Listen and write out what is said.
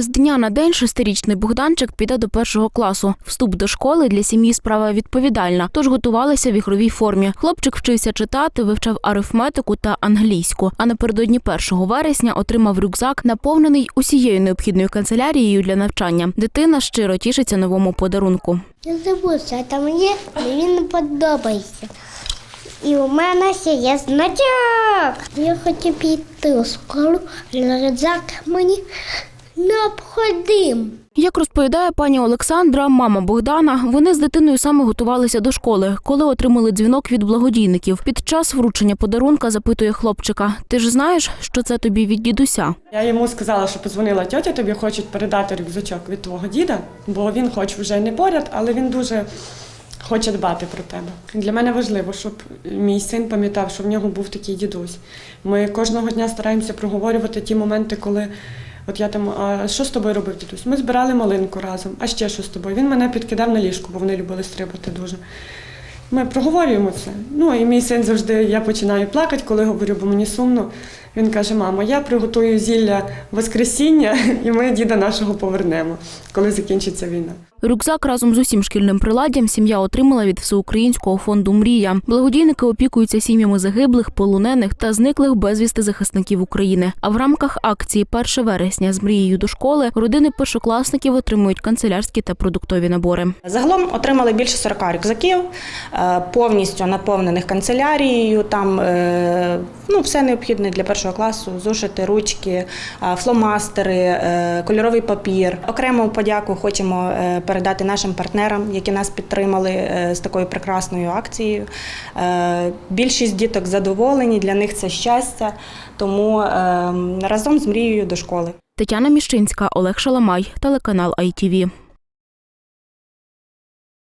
З дня на день шестирічний Богданчик піде до першого класу. Вступ до школи для сім'ї справа відповідальна, тож готувалися в ігровій формі. Хлопчик вчився читати, вивчав арифметику та англійську. А напередодні 1 вересня отримав рюкзак, наповнений усією необхідною канцелярією для навчання. Дитина щиро тішиться новому подарунку. Не забудься, а мені він подобається. І у мене ще є значок. Я хочу піти у школу, але рюкзак мені необхідний. Як розповідає пані Олександра, мама Богдана, вони з дитиною саме готувалися до школи, коли отримали дзвінок від благодійників. Під час вручення подарунка запитує хлопчика: Ти ж знаєш, що це тобі від дідуся? Я йому сказала, що подзвонила тьотя, тобі хочуть передати рюкзачок від твого діда, бо він хоч вже не поряд, але він дуже хоче дбати про тебе. Для мене важливо, щоб мій син пам'ятав, що в нього був такий дідусь. Ми кожного дня стараємося проговорювати ті моменти, коли. От я там, а що з тобою робив дідусь? Ми збирали малинку разом, а ще що з тобою? Він мене підкидав на ліжку, бо вони любили стрибати дуже. Ми проговорюємо це. Ну і мій син завжди я починаю плакати, коли говорю, бо мені сумно. Він каже: мамо, я приготую зілля Воскресіння, і ми діда нашого повернемо, коли закінчиться війна. Рюкзак разом з усім шкільним приладдям сім'я отримала від всеукраїнського фонду Мрія. Благодійники опікуються сім'ями загиблих, полонених та зниклих безвісти захисників України. А в рамках акції 1 вересня з мрією до школи родини першокласників отримують канцелярські та продуктові набори. Загалом отримали більше 40 рюкзаків, е, повністю наповнених канцелярією. Там е, ну, все необхідне для першого класу: зошити, ручки, е, фломастери, кольоровий папір. Окрему подяку хочемо передати нашим партнерам, які нас підтримали е, з такою прекрасною акцією. Е, Більшість діток задоволені, для них це щастя. Тому е, разом з мрією до школи. Тетяна Міщинська, Олег Шаламай, телеканал ITV.